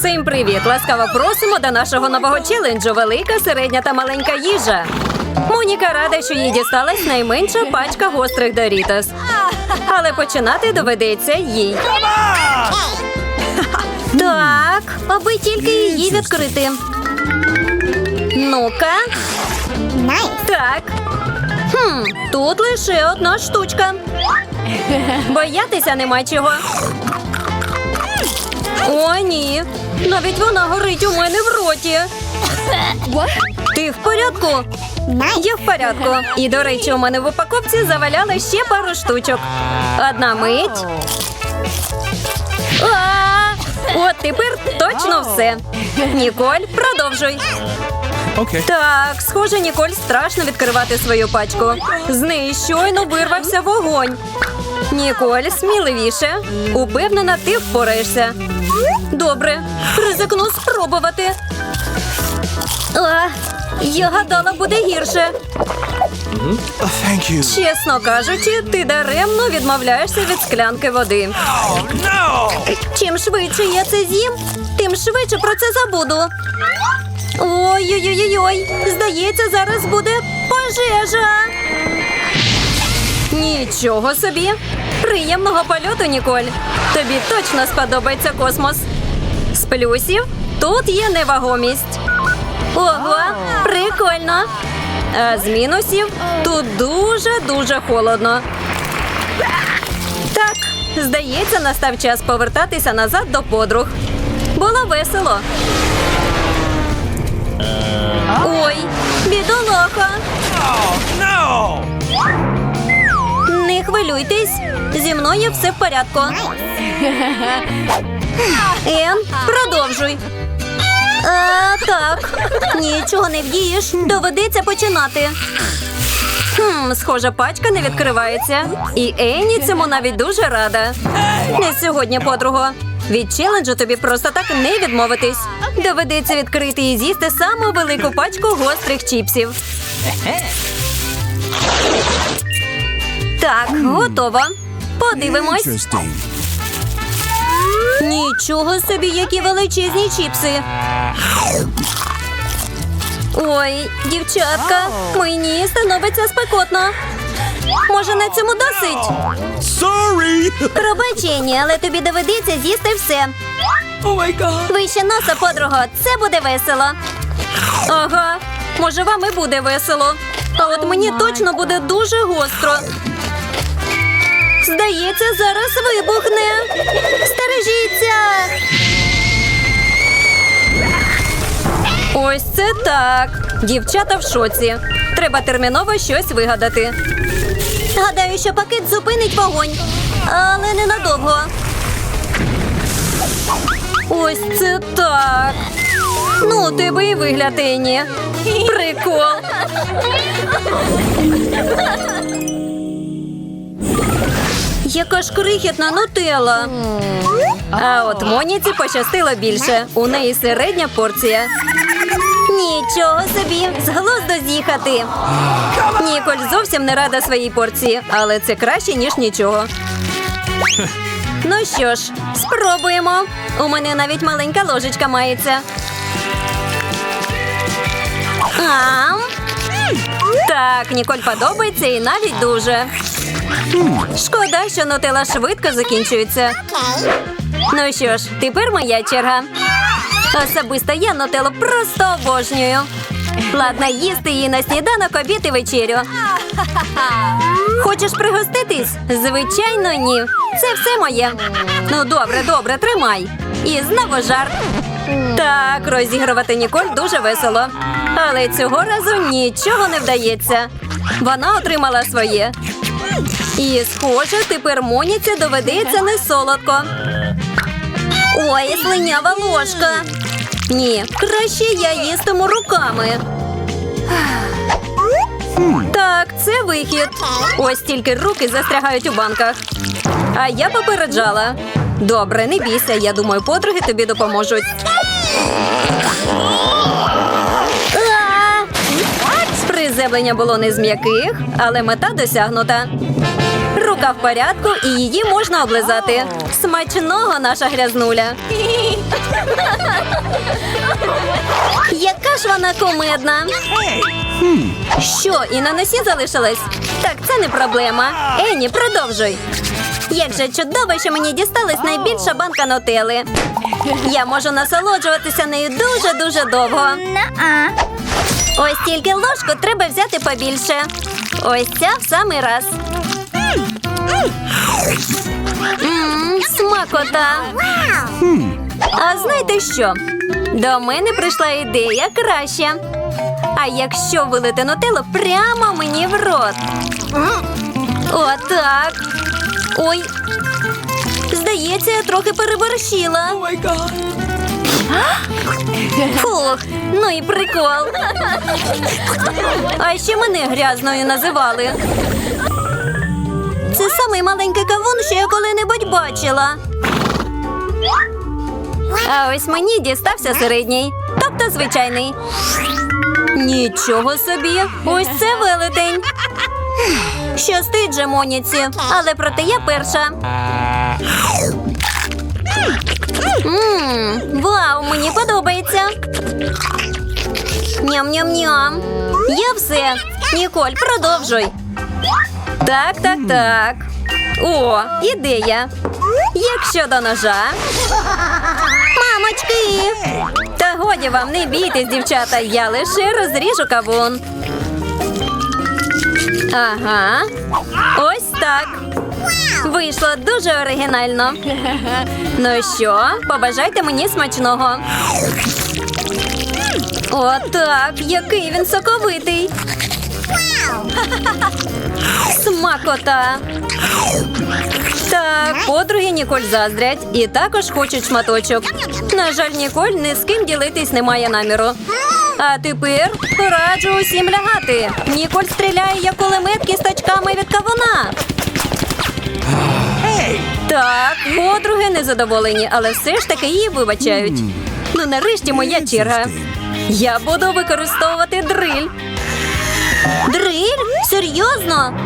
Всім привіт! Ласкаво просимо до нашого нового челенджу Велика, середня та маленька їжа. Моніка рада, що їй дісталась найменша пачка гострих Дорітос. Але починати доведеться їй. Так, аби тільки її відкрити. Ну-ка. Так. Хм, тут лише одна штучка. Боятися нема чого. О, ні. Навіть вона горить у мене в роті. Ти в порядку? Я в порядку. І, до речі, у мене в упаковці заваляли ще пару штучок. Одна мить. А, От тепер точно все. Ніколь, продовжуй. Okay. Так, схоже, Ніколь страшно відкривати свою пачку. З неї щойно вирвався вогонь. Ніколь, сміливіше. Упевнена, ти впораєшся. Добре, ризикну спробувати. А, я гадала, буде гірше. Thank you. Чесно кажучи, ти даремно відмовляєшся від склянки води. Oh no! Чим швидше я це з'їм, тим швидше про це забуду. Ой-ой-ой-ой, здається, зараз буде пожежа. Нічого собі. Приємного польоту, Ніколь. Тобі точно сподобається космос. Плюсів тут є невагомість. Ого, прикольно. А з мінусів тут дуже-дуже холодно. Так, здається, настав час повертатися назад до подруг. Було весело. Ой, бідолаха. Oh! Не хвилюйтесь. Зі мною все в порядку. Ен, продовжуй. А, так, нічого не вдієш. Доведеться починати. Хм, схоже, пачка не відкривається. І Енні цьому навіть дуже рада. Не сьогодні, подруго. Від челенджу тобі просто так не відмовитись. Доведеться відкрити і з'їсти саму велику пачку гострих чіпсів. Так, готово. Подивимось. Нічого собі, які величезні чіпси. Ой, дівчатка, мені становиться спекотно. Може, на цьому досить? Sorry! Пробачення, але тобі доведеться з'їсти все. oh my god! Вище носа, подруго, це буде весело. Ага, може, вам і буде весело. А от мені точно буде дуже гостро. Здається, зараз вибухне. Стережіться. Ось це так. Дівчата в шоці. Треба терміново щось вигадати. Гадаю, що пакет зупинить вогонь, але ненадовго. Ось це так. Ну, тебе і вигляд, Енні. Прикол. Яка ж крихітна нутелла. А от Моніці пощастило більше. У неї середня порція. Нічого собі, з глузду з'їхати. Ніколь зовсім не рада своїй порції, але це краще, ніж нічого. Ну що ж, спробуємо. У мене навіть маленька ложечка мається. А? Так, Ніколь подобається і навіть дуже. Шкода, що нутелла швидко закінчується. Ну що ж, тепер моя черга. Особисто я нутеллу просто обожнюю. Ладно, їсти її на сніданок, обід і вечерю. Хочеш пригоститись? Звичайно, ні. Це все моє. Ну, добре, добре, тримай. І знову жарт. Так, розігрувати Ніколь дуже весело. Але цього разу нічого не вдається. Вона отримала своє. І, схоже, тепер Моніці доведеться не солодко. Ой, слинява ложка. Ні, краще я їстиму руками. Так, це вихід. Ось тільки руки застрягають у банках. А я попереджала. Добре, не бійся. Я думаю, подруги тобі допоможуть. Приземлення було не з м'яких, але мета досягнута. Рука в порядку і її можна облизати. Смачного наша грязнуля. кумедна. Що, і на носі залишилась? Так, це не проблема. Ені, продовжуй. Як же чудово, що мені дісталась найбільша банка нутели. Я можу насолоджуватися нею дуже-дуже довго. Ось тільки ложку треба взяти побільше. Ось ця в самий раз. Смакота. А знаєте що? До мене прийшла ідея краще. А якщо вилити нутеллу прямо мені в рот. Отак. Ой. Здається, я трохи переборщила. Oh. Фух, ну і прикол. А ще мене грязною називали. Маленький кавун, що я коли-небудь бачила. А ось мені дістався середній, тобто звичайний. Нічого собі, ось це велетень. Щастить же Моніці, але проте я перша. Мм, вау, мені подобається. Ням-ням-ням. Я все. Ніколь, продовжуй. Так, так, так. О, ідея. Як щодо ножа. Мамочки! Та годі вам, не бійтесь, дівчата, я лише розріжу кавун. Ага. Ось так. Вийшло дуже оригінально. Ну що, побажайте мені смачного. Отак, який він соковитий. Смакота. Так, подруги Ніколь заздрять і також хочуть шматочок. На жаль, Ніколь ні з ким ділитись не має наміру. А тепер раджу усім лягати. Ніколь стріляє як кулемет кісточками від кавуна. Так, подруги незадоволені, але все ж таки її вибачають. Ну, нарешті моя черга. Я буду використовувати дриль. Дриль? Серйозно?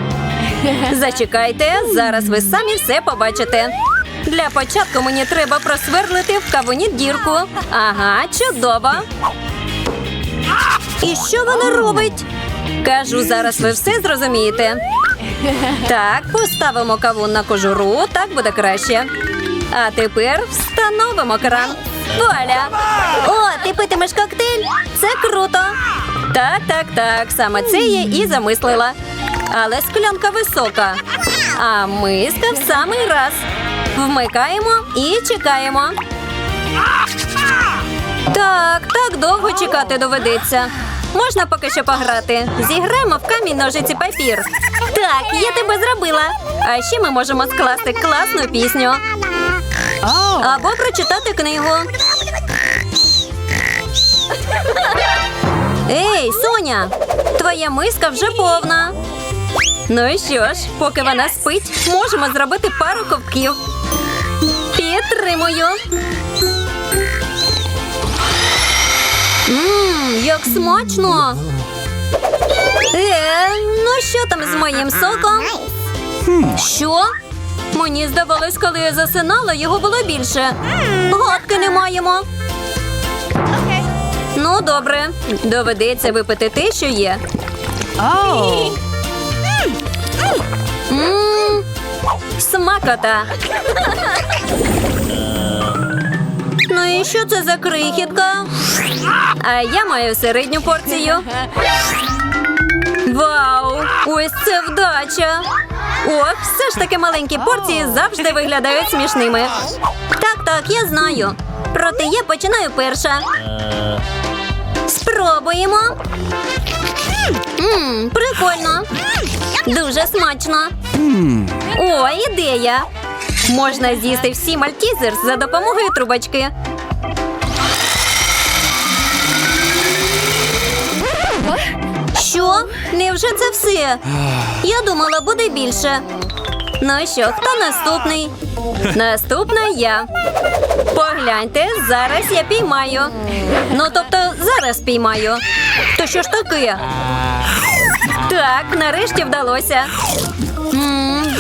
Зачекайте, зараз ви самі все побачите. Для початку мені треба просверлити в кавуні дірку. Ага, чудово. І що вона робить? Кажу, зараз ви все зрозумієте. Так, поставимо кавун на кожуру, так буде краще. А тепер встановимо кран. Вуаля! О, ти питимеш коктейль? Це круто. Так, так, так, саме це я і замислила. Але склянка висока. А миска в самий раз. Вмикаємо і чекаємо. Так, так довго чекати доведеться. Можна поки що пограти. Зіграємо в камінь ножиці папір. Так, я тебе зробила. А ще ми можемо скласти класну пісню. Або прочитати книгу. Ей, Соня, твоя миска вже повна. Ну і що ж, поки вона спить, можемо зробити пару ковтків. Підтримую. Ммм, як смачно. Е, ну що там з моїм соком? Що? Мені здавалось, коли я засинала, його було більше. Гадки не маємо. Ну, добре. Доведеться випити те, що є. Oh. Смакота. Ну і що це за крихітка? А я маю середню порцію. Вау! Ось це вдача! Ох, все ж таки маленькі порції завжди виглядають смішними. Так, так, я знаю. Проте я починаю перша. Спробуємо. Мм, прикольно. Дуже смачно. О, ідея! Можна з'їсти всі мальтізерс за допомогою трубочки. Що? Невже це все? Я думала, буде більше. Ну що, хто наступний? Наступна я. Погляньте, зараз я піймаю. Ну, тобто, зараз піймаю. То що ж таке? Так, нарешті вдалося.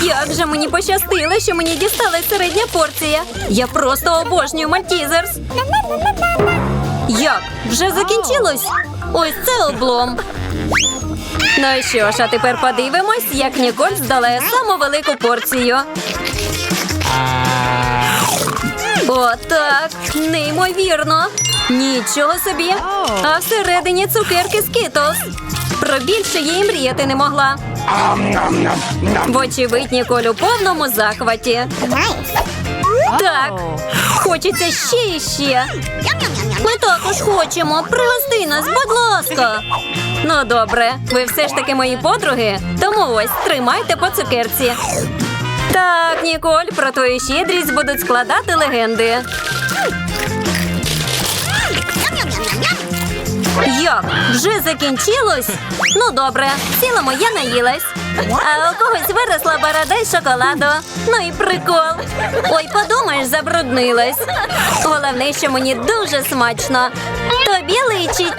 Як же мені пощастило, що мені дісталась середня порція. Я просто обожнюю мальтізерс. Як? Вже закінчилось? Ось це облом. Ну що ж, а тепер подивимось, як Ніколь здолає саму велику порцію. Отак, неймовірно. Нічого собі. А всередині цукерки скітлз. Про більше й мріяти не могла. Вочевидь, Ніколь у повному захваті. Так, хочеться ще і ще. Ми також хочемо. Пригости нас, будь ласка. Ну добре, ви все ж таки мої подруги, тому ось тримайте по цукерці. Так, Ніколь, про твою щедрість будуть складати легенди. Як? Вже закінчилось? Ну добре, ціла моя наїлась. А у когось виросла борода із шоколаду. Ну і прикол. Ой, подумаєш, забруднилась. Головне, що мені дуже смачно. Тобі личить.